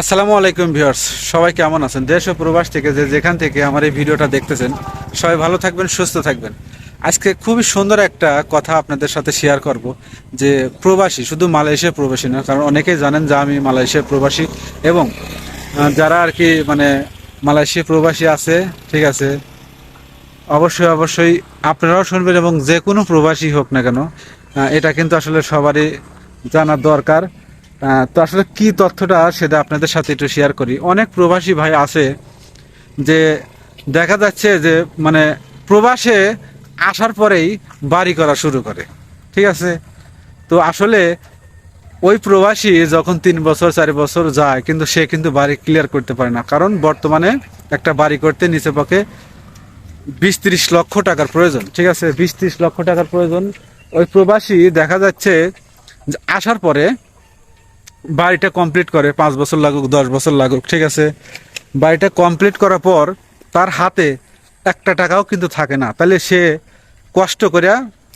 আসসালামু আলাইকুম ভিউয়ার্স, সবাই কেমন আছেন? দেশ ও প্রবাস থেকে যে যেখান থেকে আমার এই ভিডিওটা দেখতেছেন, সবাই ভালো থাকবেন, সুস্থ থাকবেন। আজকে খুবই সুন্দর একটা কথা আপনাদের সাথে শেয়ার করব, যে প্রবাসী, শুধু মালয়েশিয়া প্রবাসী না কারণ অনেকেই জানেন যে আমি মালয়েশিয়া প্রবাসী এবং যারা আর কি মানে মালয়েশিয়া প্রবাসী আছে, ঠিক আছে, অবশ্যই অবশ্যই আপনারাও শুনবেন এবং যে কোনো প্রবাসী হোক না কেন এটা কিন্তু আসলে সবারই জানার দরকার। তো আসলে কি তথ্যটা সেটা আপনাদের সাথে একটু শেয়ার করি। অনেক প্রবাসী ভাই আছে যে দেখা যাচ্ছে যে মানে প্রবাসে আসার পরেই বাড়ি করা শুরু করে, ঠিক আছে? তো আসলে ওই প্রবাসী যখন তিন বছর, চার বছর যায়, কিন্তু সে কিন্তু বাড়ি ক্লিয়ার করতে পারে না। কারণ বর্তমানে একটা বাড়ি করতে নিচে পক্ষে বিশ ত্রিশ লক্ষ টাকার প্রয়োজন, ঠিক আছে? বিশ ত্রিশ লক্ষ টাকার প্রয়োজন। ওই প্রবাসী দেখা যাচ্ছে আসার পরে বাড়িটা কমপ্লিট করে, পাঁচ বছর লাগুক, দশ বছর লাগুক, ঠিক আছে? বাড়িটা কমপ্লিট করার পর তার হাতে একটা টাকাও কিন্তু থাকে না। তাহলে সে কষ্ট করে,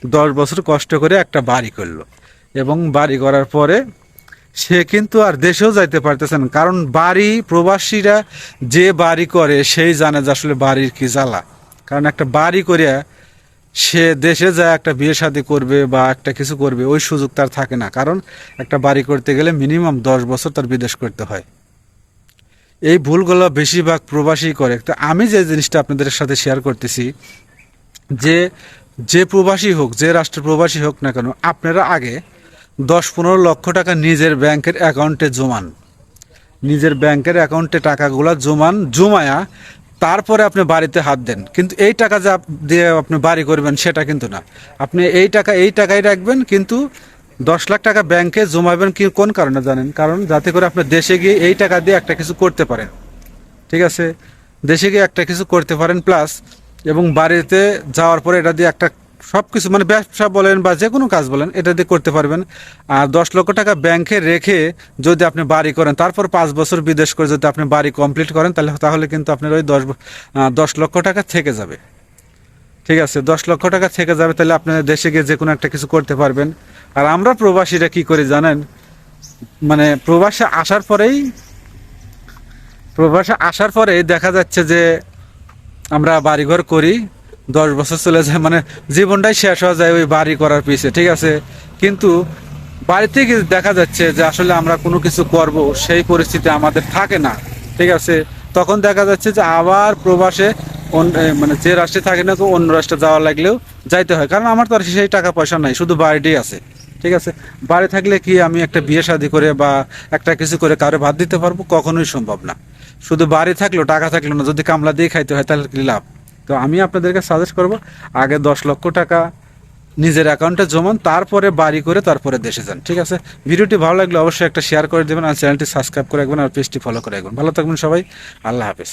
দশ বছর কষ্ট করে একটা বাড়ি করল। এবং বাড়ি করার পরে সে কিন্তু আর দেশেও যাইতে পারতেছে না। কারণ বাড়ি প্রবাসীরা যে বাড়ি করে, সেই জানে যে আসলে বাড়ির কি জ্বালা। কারণ একটা বাড়ি করিয়া সে দেশে যা একটা বিয়ে শাদী করবে বা একটা কিছু করবে, ওই সুযোগ তার থাকে না। কারণ একটা বাড়ি করতে গেলে মিনিমাম দশ বছর তার বিদেশ করতে হয়। এই ভুলগুলো বেশিরভাগ প্রবাসী করে। তো আমি যে জিনিসটা আপনাদের সাথে শেয়ার করতেছি, যে যে প্রবাসী হোক, যে রাষ্ট্র প্রবাসী হোক না কেন, আপনারা আগে দশ পনেরো লক্ষ টাকা নিজের ব্যাংকের অ্যাকাউন্টে জমান। নিজের ব্যাংকের অ্যাকাউন্টে টাকাগুলো জমান, জমায়া তারপরে আপনি বাড়িতে হাত দেন। কিন্তু এই টাকা যা দিয়ে আপনি বাড়ি করবেন, সেটা কিন্তু না। আপনি এই টাকা, এই টাকাই রাখবেন, কিন্তু দশ লাখ টাকা ব্যাংকে জমাবেন কি, কোন কারণে জানেন? কারণ যাতে করে আপনি দেশে গিয়ে এই টাকা দিয়ে একটা কিছু করতে পারেন। ঠিক আছে? দেশে গিয়ে একটা কিছু করতে পারেন, প্লাস এবং বাড়িতে যাওয়ার পরে এটা দিয়ে একটা সব কিছু মানে ব্যবসা বলেন বা যে কোনো কাজ বলেন, এটা দিয়ে করতে পারবেন। আর দশ লক্ষ টাকা ব্যাংকে রেখে যদি আপনি বাড়ি করেন, তারপর পাঁচ বছর বিদেশ করে যদি আপনি বাড়ি কমপ্লিট করেন, তাহলে তাহলে কিন্তু আপনার ওই দশ দশ লক্ষ টাকা থেকে যাবে। ঠিক আছে, দশ লক্ষ টাকা থেকে যাবে, তাহলে আপনার দেশে গিয়ে যে কোনো একটা কিছু করতে পারবেন। আর আমরা প্রবাসীরা কি করে জানেন? মানে প্রবাসে আসার পরেই, প্রবাসে আসার পরে দেখা যাচ্ছে যে আমরা বাড়িঘর করি দশ বছর চলে যায় মানে জীবনটাই শেষ হয়ে যায় ওই বাড়ি করার পিছে, ঠিক আছে? কিন্তু বাড়িতে গিয়ে দেখা যাচ্ছে যে আসলে আমরা কোনো কিছু করব, সেই পরিস্থিতি আমাদের থাকে না, ঠিক আছে? তখন দেখা যাচ্ছে যে আবার প্রবাসে মানে যে রাষ্ট্রে থাকে না, তো অন্য রাষ্ট্রে যাওয়া লাগলেও যাইতে হয়। কারণ আমার তো আর সেই টাকা পয়সা নাই, শুধু বাড়িটাই আছে, ঠিক আছে? বাড়ি থাকলে কি আমি একটা বিয়ে শাদী করে বা একটা কিছু করে কারও ভাত দিতে পারব? কখনোই সম্ভব না। শুধু বাড়ি থাকল টাকা থাকল না, যদি কামলা দিয়ে খাইতে হয়, তাহলে কি লাভ? তো আমি আপনাদেরকে সাজেস্ট করব, আগে দশ লক্ষ টাকা নিজের অ্যাকাউন্টে জমান, তারপরে বাড়ি করে তারপরে দেশে যান, ঠিক আছে? ভিডিওটি ভালো লাগলে অবশ্যই একটা শেয়ার করে দেবেন আর চ্যানেলটি সাবস্ক্রাইব করে রাখবেন আর পেজটি ফলো করে রাখবেন। ভালো থাকবেন সবাই, আল্লাহ হাফেজ।